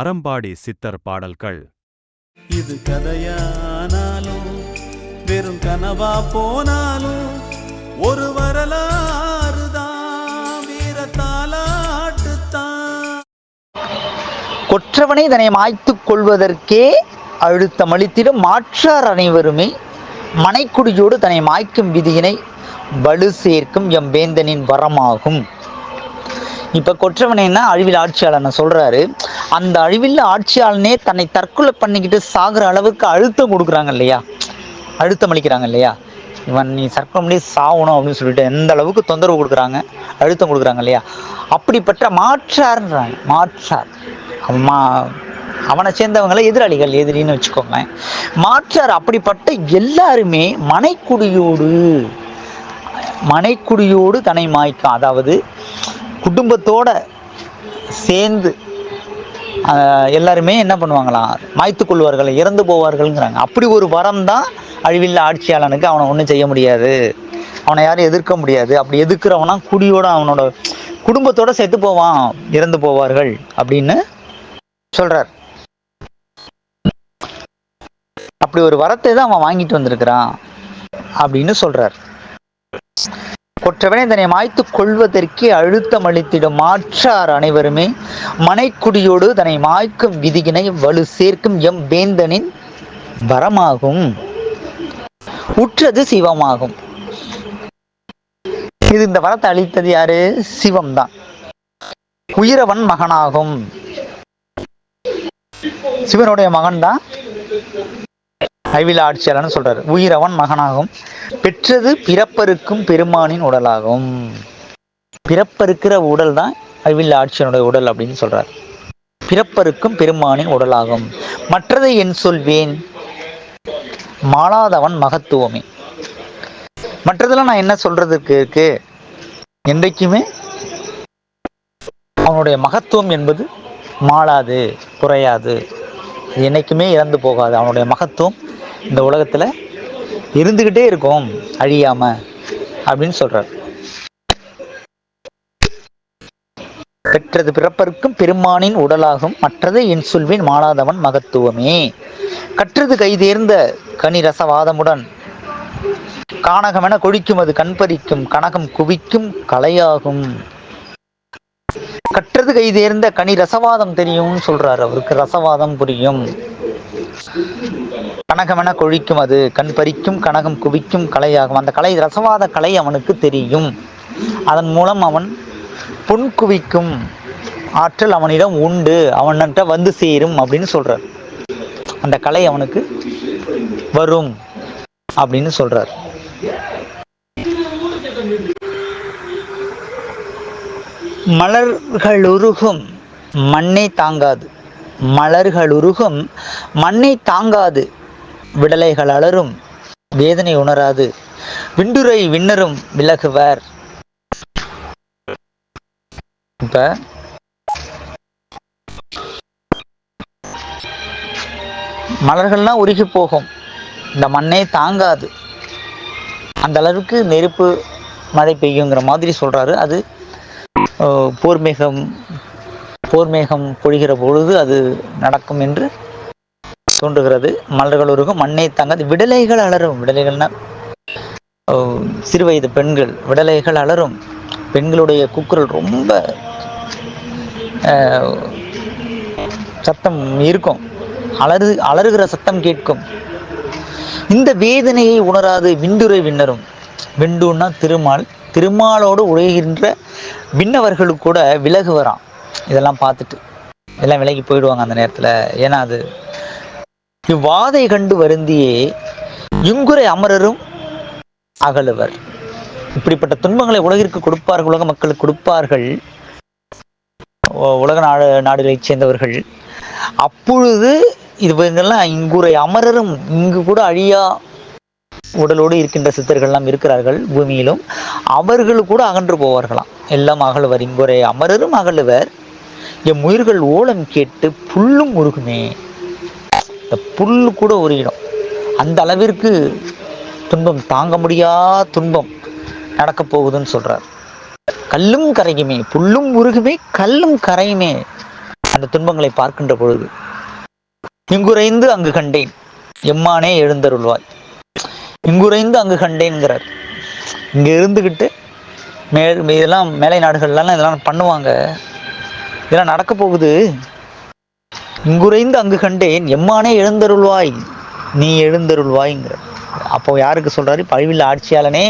அறம்பாடி சித்தர் பாடல்கள். இது கதையானாலும் வெறும் கனவா போனாலும் ஒரு வீரத்தாலாட்டுத்தான். கொற்றவனை தன்னை மாய்த்துக் கொள்வதற்கே அழுத்தமளித்திடும் மாற்றார் அனைவருமே மனைக்குடியோடு தன்னை மாய்க்கும் விதியினை வலு சேர்க்கும் எம் வேந்தனின் வரமாகும். இப்போ கொற்றவனைன்னா அழிவில் ஆட்சியாளனை சொல்றாரு. அந்த அழிவில் ஆட்சியாளனே தன்னை தற்கொலை பண்ணிக்கிட்டு சாகுற அளவுக்கு அழுத்தம் கொடுக்குறாங்க இல்லையா? அழுத்தம் அளிக்கிறாங்க இல்லையா? இவன் நீ தற்கொலை பண்ணி சாகணும் அப்படின்னு சொல்லிட்டு எந்த அளவுக்கு தொந்தரவு கொடுக்குறாங்க? அழுத்தம் கொடுக்குறாங்க இல்லையா? அப்படிப்பட்ட மாற்றார்ன்றாங்க. மாற்றார். அம்மா அவனை சேர்ந்தவங்களை எதிராளிகள் எதிரின்னு வச்சுக்கோங்க மாற்றார் அப்படிப்பட்ட எல்லாருமே மனைக்குடியோடு மனைக்குடியோடு தன்னை மாய்க்கும். அதாவது குடும்பத்தோட சேர்ந்து எல்லாருமே என்ன பண்ணுவாங்களாம்? மாய்த்து கொள்வார்கள் இறந்து போவார்கள்ங்கிறாங்க. அப்படி ஒரு வரம் தான் அழிவில்ல ஆட்சியாளனுக்கு அவனை ஒன்றும் செய்ய முடியாது. அவனை யாரும் எதிர்க்க முடியாது. அப்படி எதிர்க்கிறவனா குடியோட அவனோட குடும்பத்தோட செத்து போவான் இறந்து போவார்கள் அப்படின்னு சொல்றார். அப்படி ஒரு வரத்தை தான் அவன் வாங்கிட்டு வந்திருக்கிறான் அப்படின்னு சொல்றார். கொற்றவனை தன்னை மாய்த்து கொள்வதற்கே அழுத்தம் அளித்திடும் மாற்றார் அனைவருமே. மனைக்குடியோடு தன்னை மாய்க்கும் விதியினை வலு சேர்க்கும் எம் வேந்தனின் வரமாகும். உற்றது சிவமாகும். இது இந்த வரத்தை அளித்தது யாரு? சிவம் தான் உயிரவன் மகனாகும். சிவனுடைய மகன் தான் அறிவில் ஆட்சியாளர்னு சொல்கிறார் உயிரவன் மகனாகும். பெற்றது பிறப்பருக்கும் பெருமானின் உடலாகும். பிறப்பருக்கிற உடல் தான் ஐவில் ஆட்சியனுடைய உடல் அப்படின்னு சொல்றார். பிறப்பருக்கும் பெருமானின் உடலாகும். மற்றதை என் சொல்வேன். மாளாதவன் மகத்துவமே. மற்றதெல்லாம் நான் என்ன சொல்றதுக்கு இருக்கு? என்றைக்குமே அவனுடைய மகத்துவம் என்பது மாளாது குறையாது. என்றைக்குமே என்னைக்குமே இறந்து போகாது. அவனுடைய மகத்துவம் இந்த உலகத்துல இருந்துகிட்டே இருக்கும். அழியாம அப்படின்னு சொல்கிறார் பெற்றது பிறப்பருக்கும் பெருமானின் உடலாகும். மற்றது என் சொல்வேன் மாளாதவன் மகத்துவமே. கற்றது கைதேர்ந்த கனி ரசவாதமுடன் கானகமென கொழிக்கும் அது கண்பறிக்கும் கனகம் குவிக்கும் கலையாகும். கற்றது கைதேர்ந்த கனி ரசவாதம் தெரியும்னு சொல்றாரு அவருக்கு. ரசவாதம் புரியும். கனகமென கொழிக்கும் அது. கண் பறிக்கும் கனகம் குவிக்கும் கலையாகும். அந்த கலை ரசவாத கலை அவனுக்கு தெரியும். அதன் மூலம் அவன் புன் குவிக்கும் ஆற்றல் அவனிடம் உண்டு. அவன்கிட்ட வந்து சேரும் அப்படின்னு சொல்றார். அந்த கலை அவனுக்கு வரும் அப்படின்னு சொல்றார். மலர்களுருகும் மண்ணை தாங்காது. மலர்களுருகும் மண்ணை தாங்காது. விடலைகள் அலரும் வேதனை உணராது. விண்டுரை விண்ணரும் விலகுவர். இப்ப மலர்கள்லாம் உருகி போகும். இந்த மண்ணே தாங்காது. அந்த அளவுக்கு நெருப்பு மழை பெய்யுங்கிற மாதிரி சொல்றாரு. அது போர்மேகம் போர்மேகம் பொழிகிற பொழுது அது நடக்கும் என்று தோன்றுகிறது. மலர்கள் உருகும் மண்ணை தாங்காது விடலைகள் அலரும். விடலைகள்னா சிறுவயது பெண்கள் விடலைகள் அலரும். பெண்களுடைய கூக்குரல் ரொம்ப சத்தம் இருக்கும். அலறு அலறுகிற சத்தம் கேட்கும். இந்த வேதனையை உணராது விண்டுரை விண்ணரும். விண்டுன்னா திருமால் திருமாலோடு உழைகின்ற விண்ணவர்களுக்கு கூட விலகு வரான் இதெல்லாம் பார்த்துட்டு எல்லாம் விலகி போயிடுவாங்க அந்த நேரத்தில். ஏன்னா அது இவ்வாதை கண்டு வருந்தியே இங்குரை அமரரும் அகலுவர். இப்படிப்பட்ட துன்பங்களை உலகிற்கு கொடுப்பார்கள் உலக மக்களுக்கு கொடுப்பார்கள். உலக நாடு நாடுகளைச் சேர்ந்தவர்கள். அப்பொழுது இவங்கெல்லாம் இங்குரை அமரரும் இங்கு கூட அழியா உடலோடு இருக்கின்ற சித்தர்கள்லாம் இருக்கிறார்கள் பூமியிலும். அவர்கள் கூட அகன்று போவார்களாம். எல்லாம் அகலுவர். இங்குரை அமரரும் அகழுவர் எம் உயிர்கள் ஓலம் கேட்டு புல்லும் உருகுமே. இந்த புல் கூட உருகிடும் அந்த அளவிற்கு துன்பம் தாங்க முடியா துன்பம் நடக்கப் போகுதுன்னு சொல்றார். கல்லும் கரையுமே. புல்லும் உருகுமே கல்லும் கரையுமே. அந்த துன்பங்களை பார்க்கின்ற பொழுது இங்குறைந்து அங்கு கண்டேன். எம்மானே எழுந்தருள்வாய். இங்குறைந்து அங்கு கண்டேங்கிறார் இங்க இருந்துக்கிட்டு மே இதெல்லாம் மேலை நாடுகள்லாம் இதெல்லாம் பண்ணுவாங்க. இதெல்லாம் நடக்க போகுது. இங்குறைந்து அங்கு கண்டேன் எம்மானே எழுந்தருள்வாய் நீ எழுந்தருள்வாய்ங்கிற. அப்போ யாருக்கு சொல்றாரு? பழிவில் ஆட்சியாளனே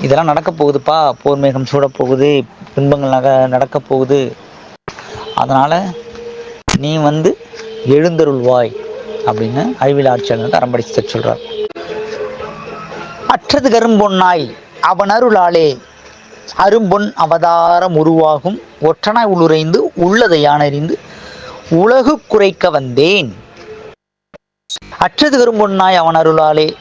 இதெல்லாம் நடக்க போகுதுப்பா போர் மேகம் சூடப்போகுது போகுது துன்பங்கள் நக நடக்க போகுது. அதனால நீ வந்து எழுந்தருள்வாய் அப்படின்னு அழிவில் ஆட்சியாளனுக்கு அறம்படிச்சு சொல்றார். அற்றது கரும்பொன்னாய் அவன் அருளாலே. அரும்பொன் அவதாரம் உருவாகும். ஒற்றனாய் உளுரைந்து உள்ளதை யானறிந்து உலகு குறைக்க வந்தேன். அற்றது கரும்பொன்னாய் அவன் அருளாலே.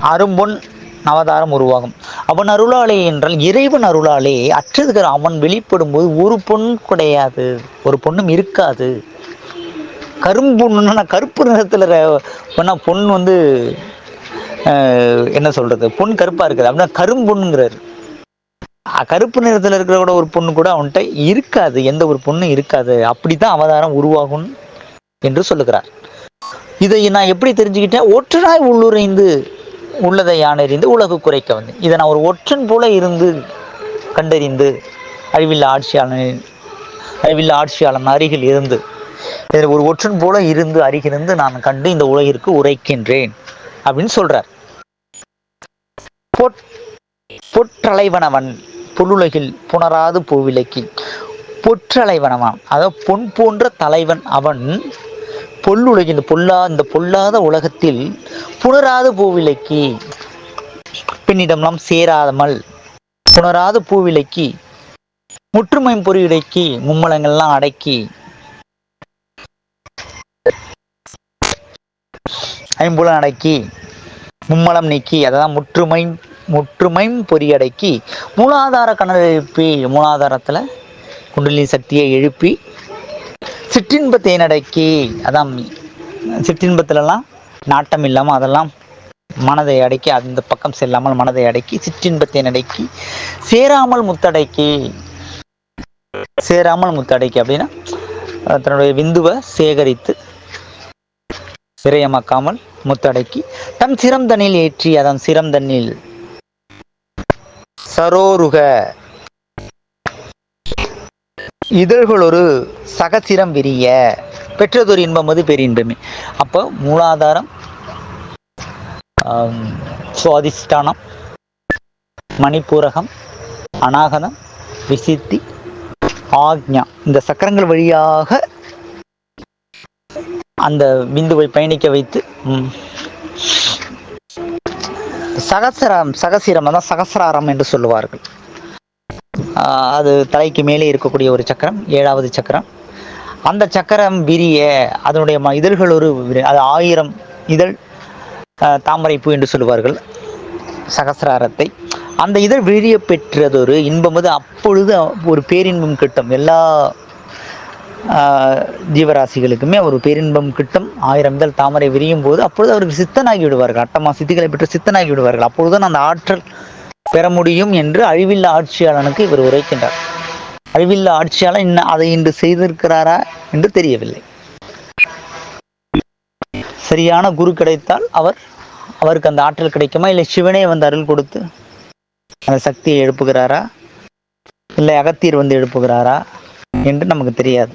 அரும்பொன் அவதாரம் உருவாகும். அவன் அருளாலே என்றால் இறைவன் அருளாலே. அற்றது கரு அவன் வெளிப்படும் போது ஒரு பொன் கிடையாது. ஒரு பொண்ணும் இருக்காது. கரும்பொண்ணுன்னா கருப்பு நிறத்தில் ர- பண்ணா வந்து என்ன சொல்றது? பொன் கருப்பா இருக்குது. அப்படின்னா கரும்பொண்ணுங்கிறாரு கருப்பு நிறத்தில் இருக்கிற கூட ஒரு பொண்ணு கூட அவன்கிட்ட இருக்காது. எந்த ஒரு பொண்ணும் இருக்காது. அப்படித்தான் அவதாரம் உருவாகும் என்று சொல்லுகிறார். இதை நான் எப்படி தெரிஞ்சுக்கிட்டேன்? ஒற்றனாய் உள்ளுரைந்து உள்ளதை யானறிந்து உலகு குறைக்க வந்தேன். இதை நான் ஒரு ஒற்றன் போல இருந்து கண்டறிந்து அழிவில்ல ஆட்சியாளன் அழிவில்ல ஆட்சியாளன் அருகில் இருந்து ஒரு ஒற்றன் போல இருந்து அருகிருந்து நான் கண்டு இந்த உலகிற்கு உரைக்கின்றேன் அப்படின்னு சொல்றார். பொற் பொற்றலைவனவன் புல்லுலகில் புணராது பூவிலக்கி பொற்றலைவனவன் அதாவது பொன் போன்ற தலைவன் அவன் பொல்லுலகில் இந்த பொல்லா இந்த பொல்லாத உலகத்தில் புணராது பூவிலக்கி. பின்னிடம்லாம் சேராமல் புணராது பூவிலக்கி. முற்றுமை பொறியுடைக்கி. மும்மலங்கள்லாம் அடக்கி. ஐம்புலம் அடக்கி மும்மலம் நீக்கி அதான் முற்றுமை முற்றுமை பொறியடக்கி மூலாதார கணல் எழுப்பி மூலாதாரத்துல குண்டலினி சக்தியை எழுப்பி சிற்றின்பத்தை நடக்கி அதான் சிற்றின்பத்திலலாம் நாட்டம் இல்லாமல் அதெல்லாம் மனதை அடக்கி அந்த பக்கம் செல்லாமல் மனதை அடக்கி சிற்றின்பத்தை அடக்கி சேராமல் முத்தடக்கி சேராமல் முத்தடக்கி அப்படின்னா தன்னுடைய விந்துவை சேகரித்து விரயமாக்காமல் முத்தடக்கி தம் சிறந்தனில் ஏற்றி அதன் சிறந்தனில் சரோருக. இதழ்கள் ஒரு சகசிரம் விரிய. பெற்றதொரு இன்பம் அது பெரின்பமே அப்போ மூலாதாரம் சுவாதிஷ்டானம் மணிப்பூரகம் அநாகதம் விசித்தி ஆக்ஞா. இந்த சக்கரங்கள் வழியாக அந்த விந்துவை பயணிக்க வைத்து சகசரம் சகசிரம் தான் அதான் சகசிராரம் என்று சொல்லுவார்கள். அது தலைக்கு மேலே இருக்கக்கூடிய ஒரு சக்கரம் ஏழாவது சக்கரம். அந்த சக்கரம் விரிய அதனுடைய ம- இதழ்கள் ஒரு அது ஆயிரம் இதழ் தாமரைப்பூ என்று சொல்லுவார்கள் சகசிராரத்தை. அந்த இதழ் விரிய பெற்றதொரு இன்பம் அது அப்பொழுது ஒரு பேரின்பம் கிட்டும். எல்லா ஜீவராசிகளுக்குமே ஒரு பேரின்பம் கிட்டும் ஆயிரம் இதழ் தாமரை விரியும் போது அப்பொழுது அவருக்கு சித்தனாகி விடுவார்கள். அட்டமா சித்திகளை பெற்று சித்தனாகி விடுவார்கள். அப்பொழுதுதான் அந்த ஆற்றல் பெற முடியும் என்று அழிவில்லா ஆட்சியாளனுக்கு இவர் உரைக்கின்றார். அழிவில்லா ஆட்சியாளன் இன்னும் அதை இன்று செய்திருக்கிறாரா என்று தெரியவில்லை. சரியான குரு கிடைத்தால் அவர் அவருக்கு அந்த ஆற்றல் கிடைக்குமா? இல்லை சிவனே வந்து அருள் கொடுத்து அந்த சக்தியை எழுப்புகிறாரா? இல்லை அகத்தியர் வந்து எழுப்புகிறாரா? என்று நமக்கு தெரியாது.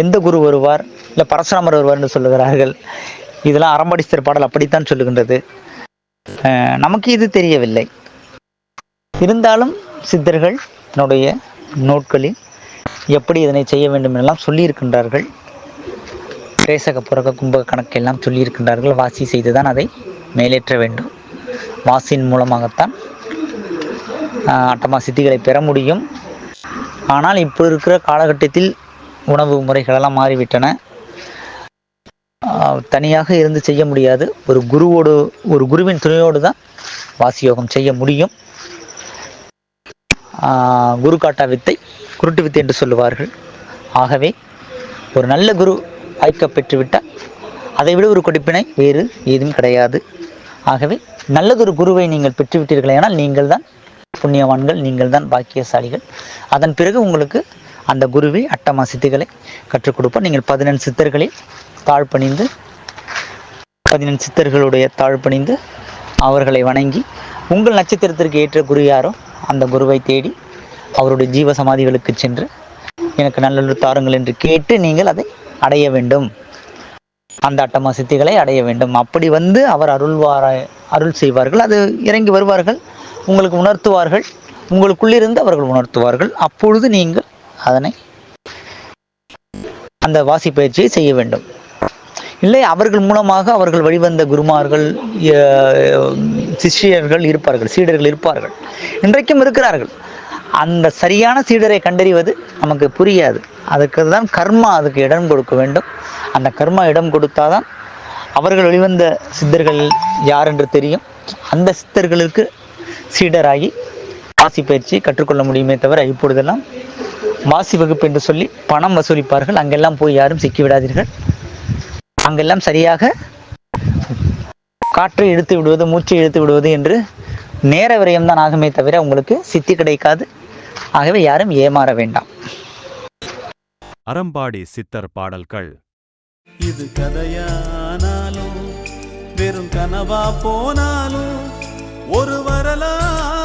எந்த குரு வருவார்? இல்லை பரசுராமர் வருவார் என்று சொல்லுகிறார்கள். இதெல்லாம் அறம்படிஸ்தர் பாடல் அப்படித்தான் சொல்லுகின்றது. நமக்கு இது தெரியவில்லை. இருந்தாலும் சித்தர்கள் தன்னுடைய நூட்களில் எப்படி இதனை செய்ய வேண்டும் என்றெல்லாம் சொல்லியிருக்கின்றார்கள். பிரேசக புறக கும்பக கணக்கெல்லாம் சொல்லியிருக்கின்றார்கள். வாசி செய்துதான் அதை மேலேற்ற வேண்டும். வாசியின் மூலமாகத்தான் அட்டமா சித்திகளை பெற முடியும். ஆனால் இப்போ இருக்கிற காலகட்டத்தில் உணவு முறைகளெல்லாம் மாறிவிட்டன. தனியாக இருந்து செய்ய முடியாது. ஒரு குருவோடு ஒரு குருவின் துணையோடு தான் வாசி யோகம் செய்ய முடியும். குரு காட்டா வித்தை குருட்டு வித்தை என்று சொல்லுவார்கள். ஆகவே ஒரு நல்ல குரு வாய்க்க பெற்றுவிட்டால் அதை விட ஒரு கொடுப்பினை வேறு ஏதும் கிடையாது. ஆகவே நல்லதொரு குருவை நீங்கள் பெற்றுவிட்டீர்களேனால் நீங்கள் தான் புண்ணியவான்கள் நீங்கள் தான் பாக்கியசாலிகள். அதன் பிறகு உங்களுக்கு அந்த குருவே அட்டமா சித்திகளை கற்றுக் கொடுப்பார். நீங்கள் பதினெண் சித்தர்களில் தாழ்பணிந்து பதினெண் சித்தர்களுடைய தாழ்பணிந்து அவர்களை வணங்கி உங்கள் நட்சத்திரத்திற்கு ஏற்ற குரு யாரோ அந்த குருவை தேடி அவருடைய ஜீவ சமாதிகளுக்கு சென்று எனக்கு நல்லொரு தாருங்கள் என்று கேட்டு நீங்கள் அதை அடைய வேண்டும். அந்த அட்டமா சித்திகளை அடைய வேண்டும். அப்படி வந்து அவர் அருள்வார அருள் செய்வார்கள். அது இறங்கி வருவார்கள். உங்களுக்கு உணர்த்துவார்கள். உங்களுக்குள்ளிருந்து அவர்கள் உணர்த்துவார்கள். அப்பொழுது நீங்கள் அதனை அந்த வாசி பயிற்சியை செய்ய வேண்டும். இல்லை அவர்கள் மூலமாக அவர்கள் வழிவந்த குருமார்கள் சிஷியர்கள் சிஷ்யர்கள் இருப்பார்கள் சீடர்கள் இருப்பார்கள். இன்றைக்கும் இருக்கிறார்கள். அந்த சரியான சீடரை கண்டறிவது நமக்கு புரியாது. அதுக்கு தான் கர்மா அதுக்கு இடம் கொடுக்க வேண்டும். அந்த கர்மா இடம் கொடுத்தாதான் அவர்கள் வெளிவந்த சித்தர்கள் யார் என்று தெரியும். அந்த சித்தர்களுக்கு சீடராகி ஆசி பயிற்சி கற்றுக்கொள்ள முடியுமே தவிர இப்பொழுதெல்லாம் வாசி வகுப்பு என்று சொல்லி பணம் வசூலிப்பார்கள். அங்கெல்லாம் போய் யாரும் சிக்கி விடாதீர்கள். அங்கெல்லாம் சரியாக காற்றை இழுத்து விடுவது மூச்சை இழுத்து விடுவது என்று நேர விரயம் தான் ஆகுமே தவிர உங்களுக்கு சித்தி கிடைக்காது. ஆகவே யாரும் ஏமாற வேண்டாம். அறம்பாடி சித்தர் பாடல்கள். இது கதையானாலும் வெறும் கனவா போனாலும் ஒரு வரலாறு